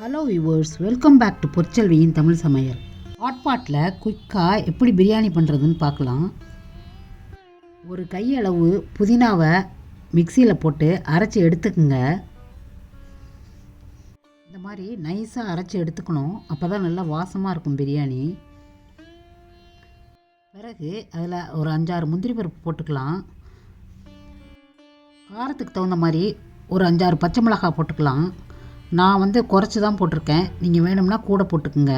Hello viewers welcome back to பொற்செல்வியின் Tamil சமையல். Hot பாட்டில் குயிக்காக எப்படி பிரியாணி பண்ணுறதுன்னு பார்க்கலாம். ஒரு கையளவு புதினாவை மிக்சியில் போட்டு அரைச்சி எடுத்துக்குங்க. இந்த மாதிரி நைஸாக அரைச்சி எடுத்துக்கணும். அப்போ தான் நல்லா வாசமாக இருக்கும் பிரியாணி. பிறகு அதில் ஒரு அஞ்சாறு முந்திரி பருப்பு போட்டுக்கலாம். காரத்துக்கு தகுந்த மாதிரி ஒரு அஞ்சாறு பச்சை மிளகாய் போட்டுக்கலாம். நான் வந்து குறைச்சி தான் போட்டிருக்கேன். நீங்கள் வேணும்னா கூட போட்டுக்குங்க.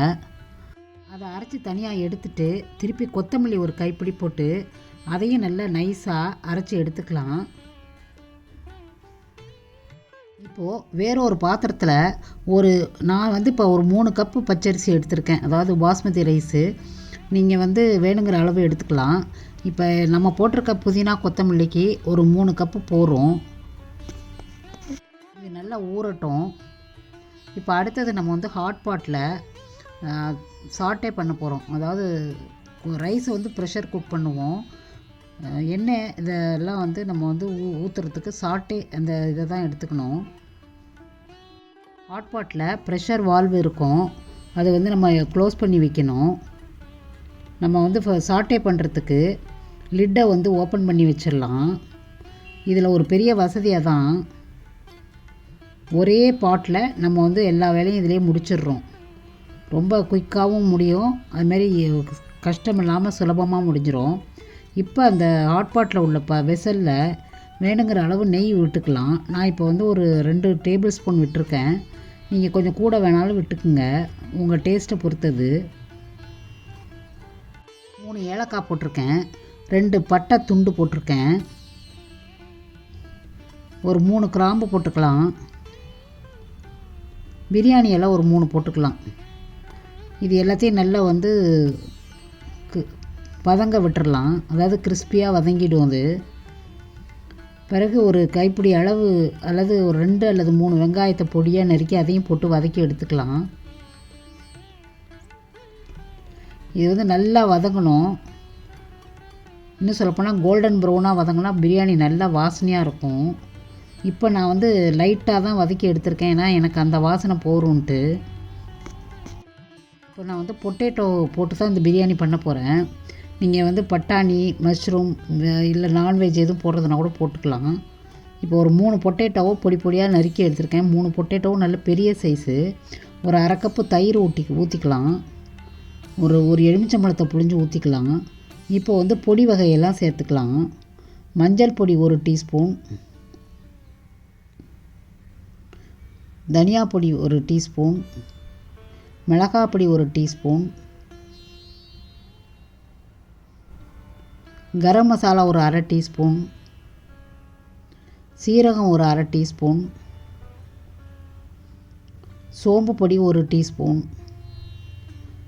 அதை அரைச்சி தனியாக எடுத்துட்டு திருப்பி கொத்தமல்லி ஒரு கைப்பிடி போட்டு அதையும் நல்லா நைஸாக அரைச்சி எடுத்துக்கலாம். இப்போது வேற ஒரு பாத்திரத்தில் ஒரு நான் வந்து இப்போ ஒரு மூணு கப்பு பச்சரிசி எடுத்திருக்கேன். அதாவது பாஸ்மதி ரைஸு. நீங்கள் வந்து வேணுங்கிற அளவு எடுத்துக்கலாம். இப்போ நம்ம போட்டிருக்க புதினா கொத்தமல்லிக்கு ஒரு மூணு கப்பு போகிறோம் இது நல்லா ஊறட்டும். இப்போ அடுத்தது நம்ம வந்து ஹாட் பாட்டில் சாட்டே பண்ண போகிறோம் அதாவது ரைஸ் வந்து ப்ரெஷர் குக் பண்ணுவோம். எண்ணெய் இதெல்லாம் வந்து நம்ம வந்து ஊ ஊற்றுறதுக்கு சாட்டே அந்த இதை தான் எடுத்துக்கணும். ஹாட் பாட்டில் ப்ரெஷர் வால்வு இருக்கும். அதை வந்து நம்ம க்ளோஸ் பண்ணி வைக்கணும். நம்ம வந்து சாட்டே பண்ணுறதுக்கு லிட்டை வந்து ஓப்பன் பண்ணி வச்சிடலாம். இதில் ஒரு பெரிய வசதியாக தான் ஒரே பாட்டில் நம்ம வந்து எல்லா வேலையும் இதிலே முடிச்சிடுறோம். ரொம்ப குயிக்காகவும் முடியும். அதுமாரி கஷ்டம் இல்லாமல் சுலபமாக முடிஞ்சிடும் இப்போ அந்த ஹாட் பாட்டில் உள்ள ப வெசலில் வேணுங்கிற அளவு நெய் விட்டுக்கலாம். நான் இப்போ வந்து ஒரு ரெண்டு டேபிள் ஸ்பூன் விட்டுருக்கேன். நீங்கள் கொஞ்சம் கூட வேணாலும் விட்டுக்குங்க. உங்கள் டேஸ்ட்டை பொறுத்தது. மூணு ஏலக்காய் போட்டிருக்கேன். ரெண்டு பட்டை துண்டு போட்டிருக்கேன். ஒரு மூணு கிராம்பு போட்டுக்கலாம். பிரியாணி எல்லாம் ஒரு மூணு போட்டுக்கலாம். இது எல்லாத்தையும் நல்லா வந்து வதங்க விட்டுறலாம். அதாவது கிறிஸ்பியாக வதங்கிடும் அது. பிறகு ஒரு கைப்பிடி அளவு அல்லது ஒரு ரெண்டு அல்லது மூணு வெங்காயத்தை பொடியாக நறுக்கி அதையும் போட்டு வதக்கி எடுத்துக்கலாம். இது வந்து நல்லா வதங்கணும். இன்னும் சொல்லப்போனால் கோல்டன் ப்ரௌனாக வதங்கினா பிரியாணி நல்லா வாசனையாக இருக்கும். இப்போ நான் வந்து லைட்டாக தான் வதக்கி எடுத்திருக்கேன். ஏன்னா எனக்கு அந்த வாசனை போரும்ன்ட்டு இப்போ நான் வந்து பொட்டேட்டோ போட்டு தான் இந்த பிரியாணி பண்ண போகிறேன் நீங்கள் வந்து பட்டாணி மஷ்ரூம் இல்லை நான்வெஜ் எதுவும் போடுறதுனா கூட போட்டுக்கலாம். இப்போ ஒரு மூணு பொட்டேட்டோவோ பொடி பொடியாக நறுக்கி எடுத்திருக்கேன். மூணு பொட்டேட்டோவும் நல்ல பெரிய சைஸு ஒரு அரை கப்பு தயிர் ஊட்டி ஊற்றிக்கலாம் ஒரு ஒரு எலுமிச்சம்பழத்தை புழிஞ்சு ஊற்றிக்கலாம் இப்போ வந்து பொடி வகையெல்லாம் சேர்த்துக்கலாம். மஞ்சள் பொடி ஒரு டீஸ்பூன். தனியா பொடி ஒரு டீஸ்பூன் மிளகாய் பொடி ஒரு டீஸ்பூன் கரம் மசாலா ஒரு அரை டீஸ்பூன் சீரகம் ஒரு அரை டீஸ்பூன் சோம்பு பொடி ஒரு டீஸ்பூன்.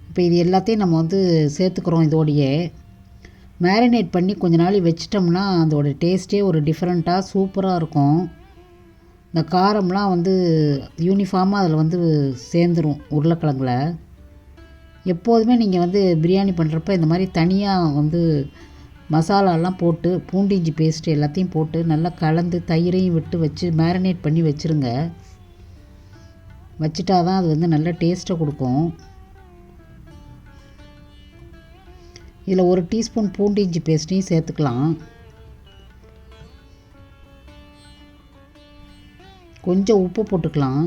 இப்போ இது எல்லாத்தையும் நம்ம வந்து சேர்த்துக்கிறோம் இதோடையே. மேரினேட் பண்ணி கொஞ்ச நாள் வச்சிட்டோம்னா அதோட டேஸ்ட்டே ஒரு டிஃப்ரெண்ட்டாக சூப்பராக இருக்கும். இந்த காரம்லாம் வந்து யூனிஃபார்மாக அதில் வந்து சேர்ந்துரும் உருளைக்கிழங்குல. எப்போதுமே நீங்கள் வந்து பிரியாணி பண்ணுறப்ப இந்த மாதிரி தனியாக வந்து மசாலாலாம் போட்டு பூண்டு இஞ்சி பேஸ்ட் எல்லாத்தையும் போட்டு நல்லா கலந்து தயிரையும் விட்டு வச்சு மேரினேட் பண்ணி வச்சுருங்க. வச்சுட்டா தான் அது வந்து நல்ல டேஸ்ட்டை கொடுக்கும். இதில் ஒரு டீஸ்பூன் பூண்டு இஞ்சி பேஸ்ட்டையும் சேர்த்துக்கலாம். கொஞ்சம் உப்பு போட்டுக்கலாம்.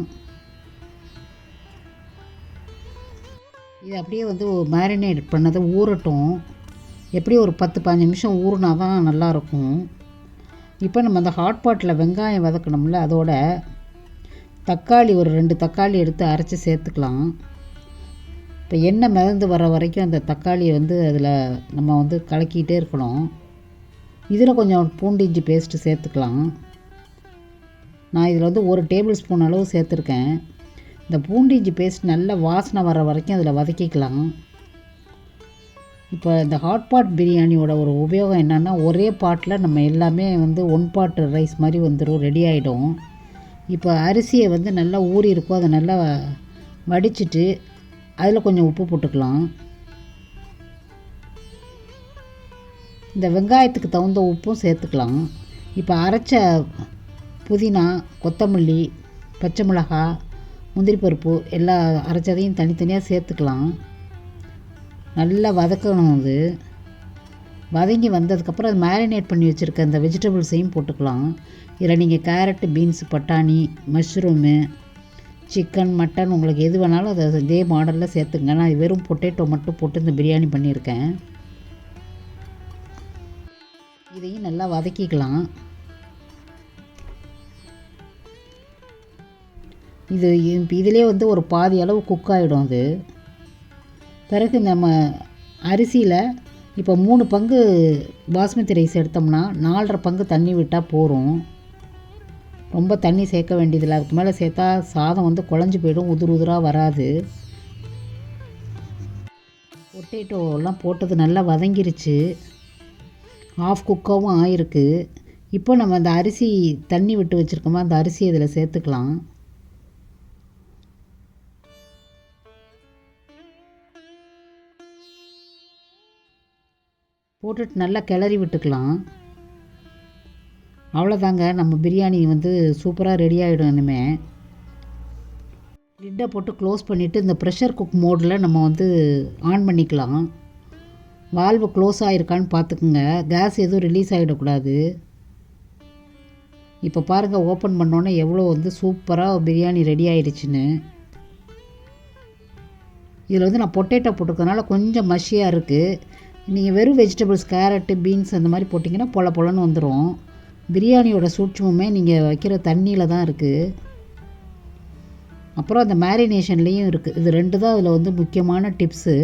இது அப்படியே வந்து மேரினேட் பண்ணதை ஊறட்டும். எப்படி ஒரு பத்து பதினஞ்சு நிமிஷம் ஊறினா தான் நல்லாயிருக்கும். இப்போ நம்ம அந்த ஹாட் பாட்டில் வெங்காயம் வதக்கணும்ல அதோட தக்காளி ஒரு ரெண்டு தக்காளி எடுத்து அரைச்சி சேர்த்துக்கலாம். இப்போ எண்ணெய் மிதந்து வர வரைக்கும் அந்த தக்காளியை வந்து அதில் நம்ம வந்து கலக்கிட்டே இருக்கணும். இதில் கொஞ்சம் பூண்டு இஞ்சி பேஸ்ட்டு சேர்த்துக்கலாம். நான் இதில் வந்து ஒரு டேபிள் ஸ்பூன் அளவு சேர்த்துருக்கேன். இந்த பூண்டிஞ்சி பேஸ்ட் நல்ல வாசனை வர வரைக்கும் அதில் வதக்கிக்கலாம். இப்போ இந்த ஹாட் பாட் பிரியாணியோட ஒரு உபயோகம் என்னென்னா ஒரே பாட்டில் நம்ம எல்லாமே வந்து ஒன் பாட் ரைஸ் மாதிரி வந்துடும் ரெடி ஆகிடும் இப்போ அரிசியை வந்து நல்லா ஊறி இருக்கும் அதை நல்லா வடிச்சிட்டு அதில் கொஞ்சம் உப்பு போட்டுக்கலாம். இந்த வெங்காயத்துக்கு தகுந்த உப்பும் சேர்த்துக்கலாம். இப்போ அரைச்ச புதினா கொத்தமல்லி பச்சை மிளகாய் முந்திரி பருப்பு எல்லா அரைச்சதையும் தனித்தனியாக சேர்த்துக்கலாம். நல்லா வதக்கணும் அது. வதங்கி வந்ததுக்கப்புறம் அது மேரினேட் பண்ணி வச்சுருக்க அந்த வெஜிடபிள்ஸையும் போட்டுக்கலாம். இதில் நீங்கள் கேரட்டு பீன்ஸ் பட்டாணி மஷ்ரூமு சிக்கன் மட்டன் உங்களுக்கு எது வேணாலும் அதை இதே மாடலில் சேர்த்துங்க நான் வெறும் பொட்டேட்டோ மட்டும் போட்டு இந்த பிரியாணி பண்ணியிருக்கேன். இதையும் நல்லா வதக்கிக்கலாம். இது இதிலே வந்து ஒரு பாதி அளவு குக் ஆகிடும் அது. பிறகு நம்ம அரிசியில் இப்போ மூணு பங்கு பாஸ்மதி ரைஸ் எடுத்தோம்னா நாலரை பங்கு தண்ணி விட்டால் போகும் ரொம்ப தண்ணி சேர்க்க வேண்டியதில்லை. அதுக்கு மேலே சேர்த்தா சாதம் வந்து குழஞ்சி போயிடும் உதிர் உதிராக வராது. பொட்டேட்டோலாம் போட்டது நல்லா வதங்கிருச்சு. ஆஃப் குக்காகவும் ஆயிருக்கு. இப்போ நம்ம அந்த அரிசி தண்ணி விட்டு வச்சுருக்கோமா அந்த அரிசி இதில் சேர்த்துக்கலாம். போட்டுட்டு நல்லா கிளறி விட்டுக்கலாம். அவ்வளோதாங்க நம்ம பிரியாணி வந்து சூப்பராக ரெடி ஆகிடும் இனிமேல் லிட்டை போட்டு க்ளோஸ் பண்ணிவிட்டு இந்த ப்ரெஷர் குக் மோடில் நம்ம வந்து ஆன் பண்ணிக்கலாம். வால்வு க்ளோஸ் ஆகிருக்கான்னு பார்த்துக்குங்க. கேஸ் எதுவும் ரிலீஸ் ஆகிடக்கூடாது இப்போ பாருங்கள் ஓப்பன் பண்ணோன்னே எவ்வளோ வந்து சூப்பராக பிரியாணி ரெடி ஆயிடுச்சுன்னு இதில் வந்து நான் பொட்டேட்டோ போட்டுக்கிறதுனால கொஞ்சம் மஷியாக இருக்குது நீங்கள் வெறும் வெஜிடபிள்ஸ் கேரட்டு பீன்ஸ் அந்த மாதிரி போட்டிங்கன்னா பொல பொலன்னு வந்துடும் பிரியாணியோட சூட்சமுமே நீங்கள் வைக்கிற தண்ணியில் தான் இருக்குது அப்புறம் அந்த மேரினேஷன்லேயும் இருக்குது இது ரெண்டு தான் அதில் வந்து முக்கியமான டிப்ஸு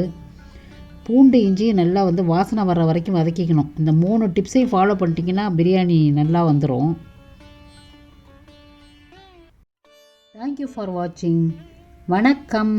பூண்டு இஞ்சி நல்லா வந்து வாசனை வர்ற வரைக்கும் வதக்கிக்கணும். இந்த மூணு டிப்ஸையும் ஃபாலோ பண்ணிட்டீங்கன்னா பிரியாணி நல்லா வந்துடும் தேங்க்யூ ஃபார் வாட்சிங் வணக்கம்.